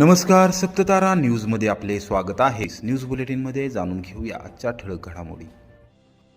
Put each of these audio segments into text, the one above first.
नमस्कार सप्ततारा न्यूजमध्ये आपले स्वागत आहे. न्यूज बुलेटिनमध्ये जाणून घेऊया आजच्या ठळक घडामोडी.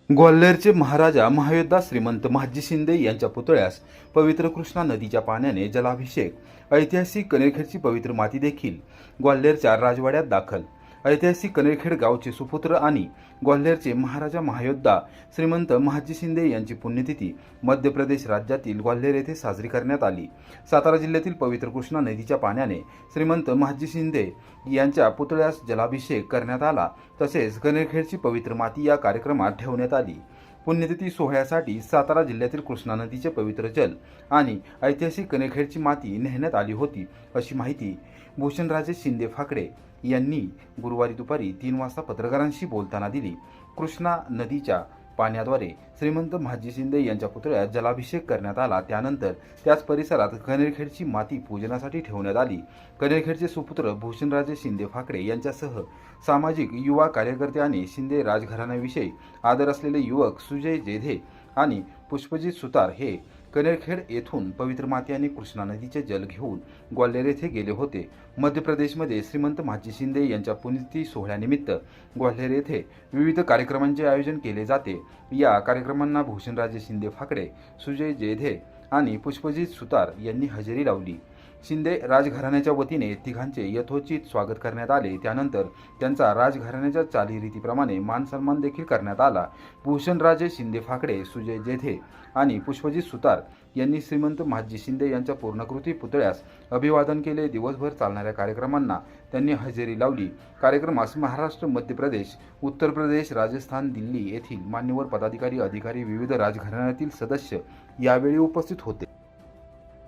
ग्वाल्हेरचे महाराजा महायोद्धा श्रीमंत महाजी शिंदे यांच्या पुतळ्यास पवित्र कृष्णा नदीच्या पाण्याने जलाभिषेक. ऐतिहासिक कनेरखेडची पवित्र माती देखील ग्वाल्हेरच्या राजवाड्यात दाखल. ऐतिहासिक कनेरखेड गावचे सुपुत्र आणि ग्वाल्हेरचे महाराजा महायोद्धा श्रीमंत महाजी शिंदे यांची पुण्यतिथी मध्य प्रदेश राज्यातील ग्वाल्हेर येथे साजरी करण्यात आली. सातारा जिल्ह्यातील पवित्र कृष्णा नदीच्या पाण्याने श्रीमंत महाजी शिंदे यांच्या पुतळ्यास जलाभिषेक करण्यात आला. तसेच कनेरखेडची पवित्र माती या कार्यक्रमात ठेवण्यात आली. पुण्यतिथी सोहळ्यासाठी सातारा जिल्ह्यातील कृष्णा नदीचे पवित्र जल आणि ऐतिहासिक कनेखेडची माती नेण्यात आली होती अशी माहिती भूषणराजे शिंदे फाकडे यांनी गुरुवारी दुपारी तीन वाजता पत्रकारांशी बोलताना दिली. कृष्णा नदीच्या पाण्याद्वारे श्रीमंत महाजी शिंदे यांच्या पुतळ्यात जलाभिषेक करण्यात आला. त्यानंतर त्याच परिसरात कनेरखेडची माती पूजनासाठी ठेवण्यात आली. कनेरखेडचे सुपुत्र भूषणराजे शिंदे फाकडे यांच्यासह सामाजिक युवा कार्यकर्ते आणि शिंदे राजघराण्याविषयी आदर असलेले युवक सुजय जेधे आणि पुष्पजीत सुतार हे कनेरखेड येथून पवित्र माती आणि कृष्णा नदीचे जल घेऊन ग्वाल्हेर येथे गेले होते. मध्य प्रदेशमध्ये श्रीमंत माजी शिंदे यांच्या पुण्यतिथी सोहळ्यानिमित्त ग्वाल्हेर येथे विविध कार्यक्रमांचे आयोजन केले जाते. या कार्यक्रमांना भूषणराजे शिंदे फाकडे सुजय जेधे आणि पुष्पजित सुतार यांनी हजेरी लावली. शिंदे राजघराण्याच्या वतीने तिघांचे यथोचित स्वागत करण्यात आले. त्यानंतर त्यांचा राजघराण्याच्या चालीरीतीप्रमाणे मान सन्मान देखील करण्यात आला. भूषणराजे शिंदे फाकडे सुजय जेधे आणि पुष्पजित सुतार यांनी श्रीमंत महाजी शिंदे यांच्या पूर्णकृती पुतळ्यास अभिवादन केले. दिवसभर चालणाऱ्या कार्यक्रमांना त्यांनी हजेरी लावली. कार्यक्रमास महाराष्ट्र मध्य प्रदेश उत्तर प्रदेश राजस्थान दिल्ली येथील मान्यवर पदाधिकारी अधिकारी विविध राजघराण्यातील सदस्य यावेळी उपस्थित होते.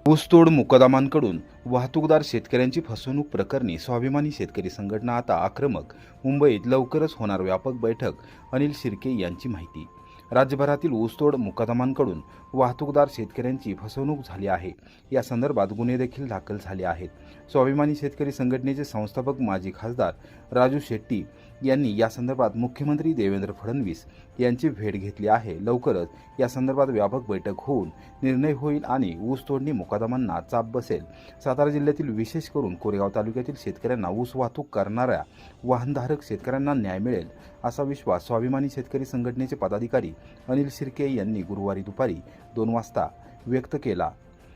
ऊसतोड मुकदमांकडून वाहतूकदार शेतकऱ्यांची फसवणूक प्रकरणी स्वाभिमानी शेतकरी संघटना आता आक्रमक. मुंबईत लवकरच होणार व्यापक बैठक अनिल शिर्के यांची माहिती. राज्यभरातील ऊसतोड मुकदमांकडून वाहतूकदार शेतकऱ्यांची फसवणूक झाली आहे. या संदर्भात गुन्हे देखील दाखल झाले आहेत. स्वाभिमानी शेतकरी संघटनेचे संस्थापक माजी खासदार राजू शेट्टी यांनी या संदर्भात मुख्यमंत्री देवेंद्र फडणवीस यांची भेट घेतली आहे. लवकरच या संदर्भात व्यापक बैठक होऊन निर्णय होईल आणि ऊस तोडणी मुकादमांना चाप बसेल. सातारा जिल्ह्यातील विशेष करून कोरेगाव तालुक्यातील शेतकऱ्यांना ऊस वाहतूक करणाऱ्या वाहनधारक शेतकऱ्यांना न्याय मिळेल असा विश्वास स्वाभिमानी शेतकरी संघटनेचे पदाधिकारी अनिल शिर्के यांनी गुरुवारी दुपारी दोन वाजता व्यक्त केला.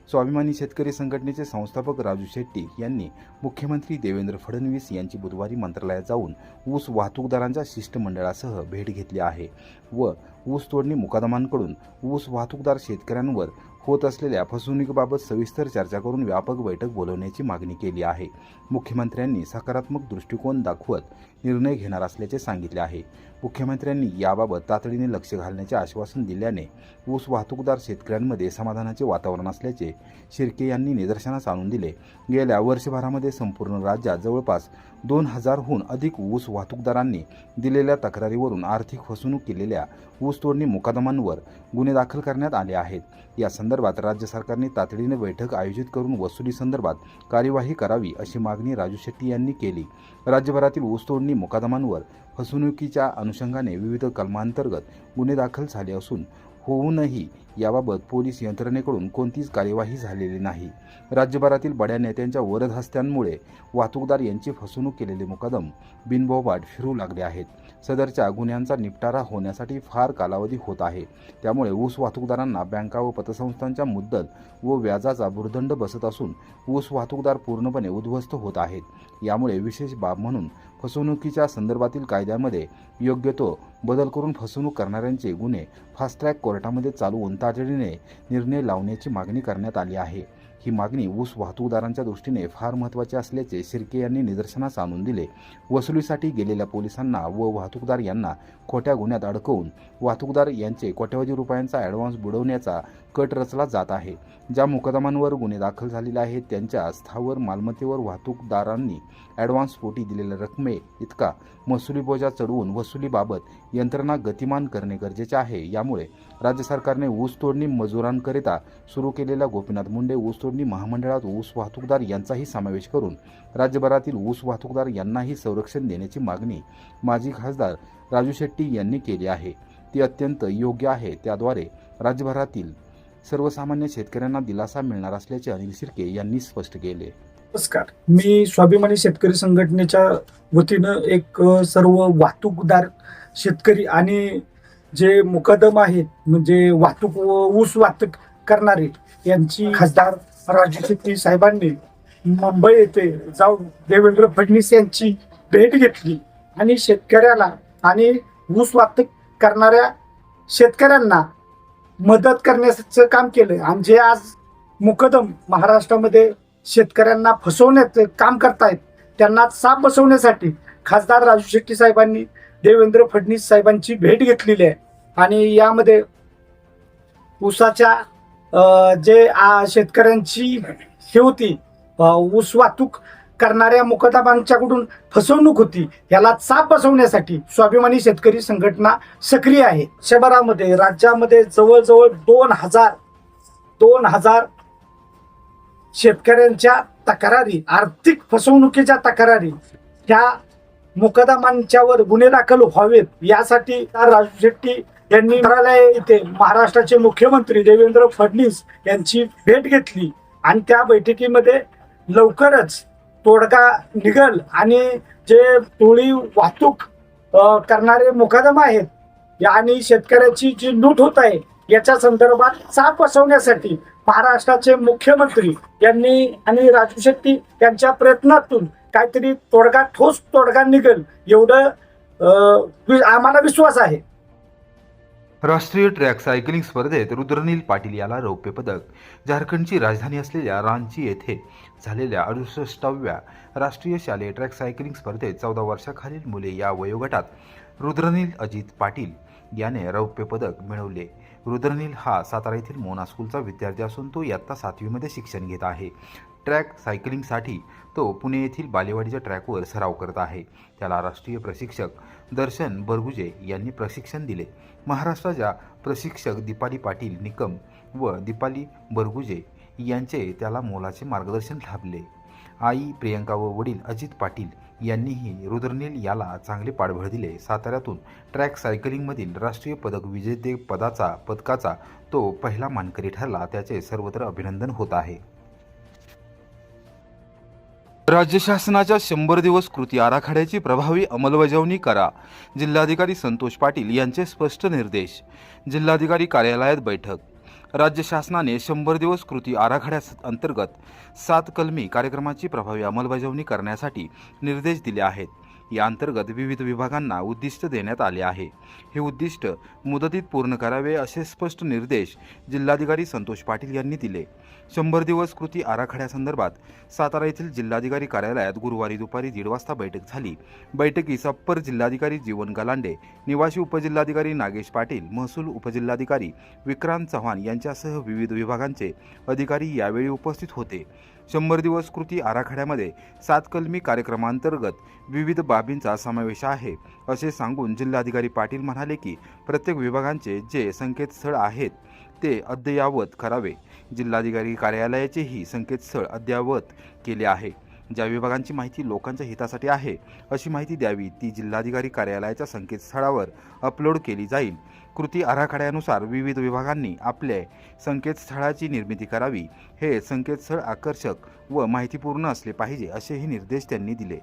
स्वाभिमानी शेतकरी संघटनेचे संस्थापक राजू शेट्टी यांनी मुख्यमंत्री देवेंद्र फडणवीस यांची बुधवारी मंत्रालयात जाऊन ऊस वाहतूकदारांच्या शिष्टमंडळासह भेट घेतली आहे व ऊस तोडणी मुकादमांकडून ऊस वाहतूकदार शेतकऱ्यांवर होत असलेल्या फसवणुकीबाबत सविस्तर चर्चा करून व्यापक बैठक बोलवण्याची मागणी केली आहे. मुख्यमंत्र्यांनी सकारात्मक दृष्टिकोन दाखवत निर्णय घेणार असल्याचे सांगितले आहे. मुख्यमंत्र्यांनी याबाबत तातडीने लक्ष घालण्याचे आश्वासन दिल्याने ऊस वाहतूकदार शेतकऱ्यांमध्ये समाधानाचे वातावरण असल्याचे शिर्के यांनी निदर्शनास आणून दिले. गेल्या वर्षभरामध्ये संपूर्ण राज्यात जवळपास दोन हजारहून अधिक ऊस वाहतूकदारांनी दिलेल्या तक्रारीवरून आर्थिक फसवणूक केलेल्या ऊसतोडणी मुकादमांवर गुन्हे दाखल करण्यात आले आहेत. या संदर्भात राज्य सरकारने तातडीने बैठक आयोजित करून वसुली संदर्भात कार्यवाही करावी अशी मागणी राजू शेट्टी यांनी केली. राज्यभरातील ऊसतोडणी मुकादमांवर फसवणुकीच्या अनुषंगाने विविध कलमांतर्गत गुन्हे दाखल झाले असून होऊनही याबाबत पोलीस यंत्रणेकडून कोणतीच कार्यवाही झालेली नाही. राज्यभरातील बड्या नेत्यांच्या वरदहस्त्यांमुळे वाहतूकदार यांची फसवणूक केलेले मुकदम बिनबोबाट फिरू लागले आहेत. सदरच्या गुन्ह्यांचा निपटारा होण्यासाठी फार कालावधी होत आहे. त्यामुळे ऊस वाहतूकदारांना बँका व पतसंस्थांच्या मुद्दल व व्याजाचा भुर्दंड बसत असून ऊस वाहतूकदार पूर्णपणे उद्ध्वस्त होत आहेत. यामुळे विशेष बाब म्हणून फसवणुकीच्या संदर्भातील कायद्यामध्ये योग्य तो बदल करून फसवणूक करणाऱ्यांचे गुन्हे फास्ट ट्रॅक कोर्टामध्ये चालवून तातडीने निर्णय लावण्याची मागणी करण्यात आली आहे. ही मागणी ऊस वाहतूकदारांच्या दृष्टीने फार महत्त्वाची असल्याचे शिर्के यांनी निदर्शनास आणून दिले. वसुलीसाठी गेलेल्या पोलिसांना व वाहतूकदार यांना खोट्या गुन्ह्यात अडकवून वाहतूकदार यांचे कोट्यवधी रुपयांचा ॲडव्हान्स बुडवण्याचा कट रचला जात आहे. ज्या मुकदमांवर गुन्हे दाखल झालेले आहेत त्यांच्या स्थावर मालमत्तेवर वाहतूकदारांनी ॲडव्हान्स पोटी दिलेल्या रकमे इतका महसुली बोजा चढवून वसुलीबाबत यंत्रणा गतिमान करणे गरजेचे आहे. यामुळे राज्य सरकारने ऊस तोडणी मजुरांकरिता सुरू केलेल्या गोपीनाथ मुंडे ऊस तोडणी महामंडळात ऊस वाहतूकदार यांचाही समावेश करून राज्यभरातील ऊस वाहतूकदार यांनाही संरक्षण देण्याची मागणी माजी खासदार राजू शेट्टी यांनी केली आहे. ती अत्यंत योग्य आहे. त्याद्वारे राज्यभरातील सर्वसामान्य शेतकऱ्यांना दिलासा मिळणार असल्याचे अनिल शिर्के यांनी स्पष्ट केले. नमस्कार. मी स्वाभिमानी शेतकरी संघटनेच्या वतीनं एक सर्व वाहतूकदार शेतकरी आणि जे मुकदम आहेत म्हणजे वाहतूक व ऊस वाहतूक करणारे यांची खासदार राजू शेट्टी साहेबांनी मुंबई येथे जाऊन देवेंद्र फडणवीस यांची भेट घेतली आणि शेतकऱ्याला आणि ऊस वाहतूक करणाऱ्या शेतकऱ्यांना मदत करण्याचं काम केलं आणि जे आज मुकदम महाराष्ट्रामध्ये शेतकऱ्यांना फसवण्याचं काम करतायत. त्यांना साप बसवण्यासाठी खासदार राजू शेट्टी साहेबांनी देवेंद्र फडणवीस साहेबांची भेट घेतलेली आहे. आणि यामध्ये ऊसाच्या जे शेतकऱ्यांची हे होती ऊस वाहतूक करणाऱ्या मुकदाबांच्याकडून फसवणूक होती. याला चाप बसवण्यासाठी स्वाभिमानी शेतकरी संघटना सक्रिय आहे. शहरामध्ये राज्यामध्ये जवळजवळ दोन हजार दोन हजार शेतकऱ्यांच्या तक्रारी आर्थिक फसवणुकीच्या तक्रारी त्या मुकदमांच्यावर गुन्हे दाखल व्हावेत यासाठी राजू शेट्टी यांनी मंत्रालय येथे महाराष्ट्राचे मुख्यमंत्री देवेंद्र फडणवीस यांची भेट घेतली आणि त्या बैठकीमध्ये लवकरच तोडगा निघल आणि जे टोळी वाहतूक करणारे मुकदम आहेत या आणि शेतकऱ्याची जी लूट होत आहे याच्या संदर्भात साप बसवण्यासाठी महाराष्ट्राचे मुख्यमंत्री यांनी आणि राजू शेट्टी यांच्या प्रयत्नातून काहीतरी तोडगा ठोस तोडगा निघेल एवढं वि- आम्हाला विश्वास आहे. राष्ट्रीय ट्रॅक सायकलिंग स्पर्धेत रुद्रनील पाटील याला रौप्य पदक. झारखंडची राजधानी असलेल्या रांची येथे झालेल्या अडुसष्टाव्या राष्ट्रीय शालेय ट्रॅक सायकलिंग स्पर्धेत चौदा वर्षाखालील मुले या वयोगटात रुद्रनील अजित पाटील याने रौप्य पदक मिळवले. रुद्रनील हा सातारा येथील मोना स्कूलचा विद्यार्थी असून तो इयत्ता सातवीमध्ये शिक्षण घेत आहे. ट्रॅक सायकलिंगसाठी तो पुणे येथील बालेवाडीच्या ट्रॅकवर सराव करत आहे. त्याला राष्ट्रीय प्रशिक्षक दर्शन बरगुजे यांनी प्रशिक्षण दिले. महाराष्ट्राच्या प्रशिक्षक दीपाली पाटील निकम व दीपाली बरगुजे यांचे त्याला मोलाचे मार्गदर्शन लाभले. आई प्रियंका व वडील अजित पाटील यांनीही रुद्रनील याला चांगले पाठबळ दिले. साताऱ्यातून ट्रॅक सायकलिंगमधील राष्ट्रीय पदक विजेते पदाचा पदकाचा तो पहिला मानकरी ठरला. त्याचे सर्वत्र अभिनंदन होत आहे. राज्य शासनाच्या शंभर दिवस कृती आराखड्याची प्रभावी अंमलबजावणी करा जिल्हाधिकारी संतोष पाटील यांचे स्पष्ट निर्देश जिल्हाधिकारी कार्यालयात बैठक. राज्य शासनाने शंभर दिवस कृती आराखड्या अंतर्गत सात कलमी कार्यक्रमाची प्रभावी अंमलबजावणी करण्यासाठी निर्देश दिले आहेत. या अंतर्गत विविध विभागांना उद्दिष्ट देण्यात आले आहे. हे उद्दिष्ट मुदतीत पूर्ण करावे असे स्पष्ट निर्देश जिल्हाधिकारी संतोष पाटील यांनी दिले. शंभर दिवस कृती आराखड्यासंदर्भात सातारा येथील जिल्हाधिकारी कार्यालयात गुरुवारी दुपारी दीड वाजता बैठक झाली. बैठकीस अप्पर जिल्हाधिकारी जीवन गलांडे निवासी उपजिल्हाधिकारी नागेश पाटील महसूल उपजिल्हाधिकारी विक्रांत चव्हाण यांच्यासह विविध विभागांचे अधिकारी यावेळी उपस्थित होते. शंभर दिवस कृती आराखड्यामध्ये सात कलमी कार्यक्रमांतर्गत विविध बाबींचा समावेश आहे. असे सांगून जिल्हाधिकारी पाटील म्हणाले की प्रत्येक विभागांचे जे संकेतस्थळ आहेत ते अद्ययावत करावे. जिल्हाधिकारी कार्यालयाचेही संकेतस्थळ अद्ययावत केले आहे. ज्या विभागांची माहिती लोकांच्या हितासाठी आहे अशी माहिती द्यावी ती जिल्हाधिकारी कार्यालयाच्या संकेतस्थळावर अपलोड केली जाईल. कृती आराखड्यानुसार विविध विभागांनी आपल्या संकेतस्थळाची निर्मिती करावी. हे संकेतस्थळ आकर्षक व माहितीपूर्ण असले पाहिजे असेही निर्देश त्यांनी दिले.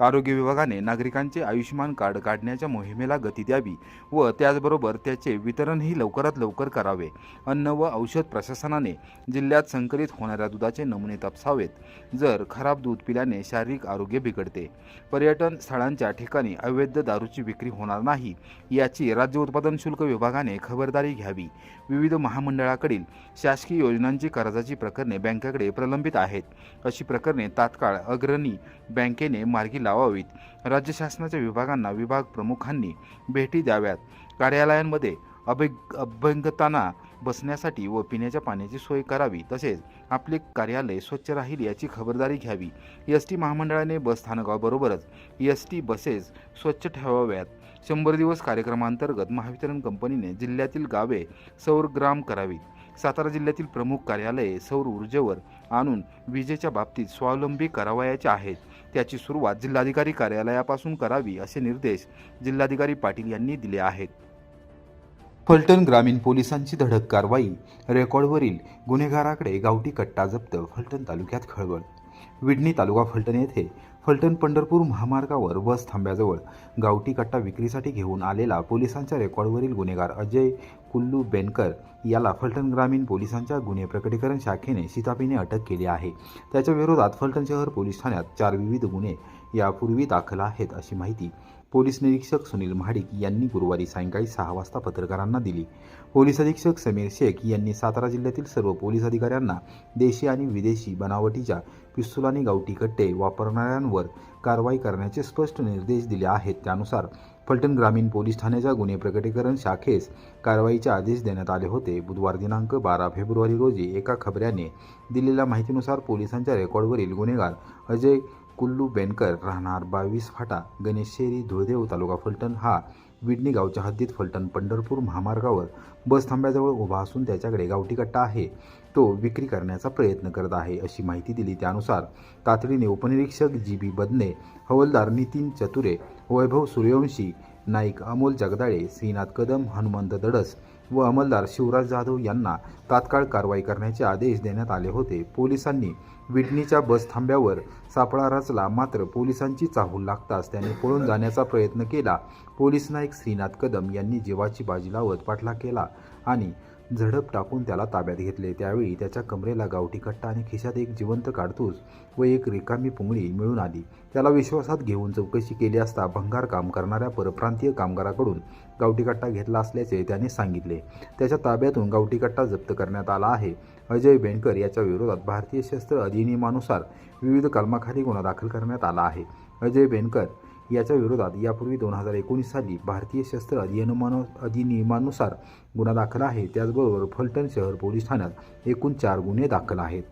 आरोग्य विभागाने नागरिकांचे आयुष्यमान कार्ड काढण्याच्या मोहिमेला गती द्यावी व त्याचबरोबर त्याचे वितरणही लवकरात लवकर करावे. अन्न व औषध प्रशासनाने जिल्ह्यात संकलित होणाऱ्या दुधाचे नमुने तपासावेत. जर खराब दूध पिल्याने शारीरिक आरोग्य बिघडते. पर्यटन स्थळांच्या ठिकाणी अवैध दारूची विक्री होणार नाही याची राज्य उत्पादन शुल्क विभागाने खबरदारी घ्यावी. विविध महामंडळाकडील शासकीय योजनांची कर्जाची प्रकरणे बँकेकडे प्रलंबित आहेत. अशी प्रकरणे तात्काळ अग्रणी बँकेने मार्गी लावावीत. राज्य शासनाच्या विभागांना विभाग प्रमुखांनी भेटी द्याव्यात. कार्यालयांमध्ये अभिग अभ्यंगताना बसण्यासाठी व पिण्याच्या पाण्याची सोय करावी तसेच आपले कार्यालय स्वच्छ राहील याची खबरदारी घ्यावी. एस टी महामंडळाने बस स्थानकाबरोबरच एस टी बसेस स्वच्छ ठेवाव्यात. शंभर दिवस कार्यक्रमांतर्गत महावितरण कंपनीने जिल्ह्यातील गावे सौरग्राम करावीत. सातारा जिल्ह्यातील प्रमुख कार्यालये सौर ऊर्जेवर आणून विजेच्या बाबतीत स्वावलंबी करावयाचे आहेत. त्याची सुरुवात जिल्हाधिकारी कार्यालयापासून करावी असे निर्देश जिल्हाधिकारी पाटील यांनी दिले आहेत. फलटण ग्रामीण पोलिसांची धडक कारवाई रेकॉर्डवरील गुन्हेगाराकडे गावठी कट्टा जप्त फलटण तालुक्यात खळबळ. विडणी तालुका फलटण येथे फलटण पंढरपूर महामार्गावर बस थांब्याजवळ गावठी कट्टा विक्रीसाठी घेऊन आलेला पोलिसांच्या रेकॉर्डवरील गुन्हेगार अजय कुल्लू बेनकर याला फलटण ग्रामीण पोलिसांच्या गुन्हे प्रकटीकरण शाखेने शिताफीने अटक केली आहे. त्याच्या विरोधात फलटण शहर पोलीस ठाण्यात चार विविध गुन्हे यापूर्वी दाखल आहेत अशी माहिती पोलीस निरीक्षक सुनील महाडिक यांनी गुरुवारी सायंकाळी सहा वाजता पत्रकारांना दिली. पोलीस अधीक्षक समीर शेख यांनी सातारा जिल्ह्यातील सर्व पोलीस अधिकाऱ्यांना देशी आणि विदेशी बनावटीच्या पिस्तूल आणि गावठी कट्टे वापरणाऱ्यांवर कारवाई करण्याचे स्पष्ट निर्देश दिले आहेत. त्यानुसार फलटण ग्रामीण पोलीस ठाण्याच्या गुन्हे प्रकटीकरण शाखेस कारवाईचे आदेश देण्यात आले होते. बुधवार दिनांक बारा फेब्रुवारी रोजी एका खबऱ्याने दिलेल्या माहितीनुसार पोलिसांच्या रेकॉर्डवरील गुन्हेगार अजय कुल्लू बेनकर राहणार बावीस फाटा गणेशशेरी धुळदेव तालुका फलटण हा विडणी गावच्या हद्दीत फलटण पंढरपूर महामार्गावर बस थांब्याजवळ उभा असून त्याच्याकडे गावठी कट्टा आहे. तो विक्री करण्याचा प्रयत्न करत आहे अशी माहिती दिली त्यानुसार तातडीने उपनिरीक्षक जी बी बदने हवलदार नितीन चतुरे वैभव सूर्यवंशी नाईक अमोल जगदाळे श्रीनाथ कदम हनुमंत दडस व अंमलदार शिवराज जाधव यांना तात्काळ कारवाई करण्याचे आदेश देण्यात आले होते. पोलिसांनी विडणीच्या बस थांब्यावर सापळा रचला. मात्र पोलिसांची चाहूल लागताच त्याने पळून जाण्याचा प्रयत्न केला. पोलीस नाईक श्रीनाथ कदम यांनी जीवाची बाजी लावत पाठलाग केला आणि झडप टाकून त्याला ताब्यात घेतले. त्यावेळी त्याच्या कमरेला गावठी कट्टा आणि खिशात एक जिवंत काडतूस व एक रिकामी पुंगळी मिळून आली. त्याला विश्वासात घेऊन चौकशी केली असता भंगार काम करणाऱ्या परप्रांतीय कामगाराकडून गावठी कट्टा घेतला असल्याचे त्याने सांगितले. त्याच्या ताब्यातून गावठी कट्टा जप्त करण्यात आला आहे. अजय बेनकर याच्या विरोधात भारतीय शस्त्र अधिनियमानुसार विविध कलमाखाली गुन्हा दाखल करण्यात आला आहे. अजय बेनकर याच्या विरोधात यापूर्वी दोन हजार एकोणीस साली भारतीय शस्त्र अधिनियमानु अधिनियमानुसार गुन्हा दाखल आहे. त्याचबरोबर फलटण शहर पोलीस ठाण्यात एकूण चार गुन्हे दाखल आहेत.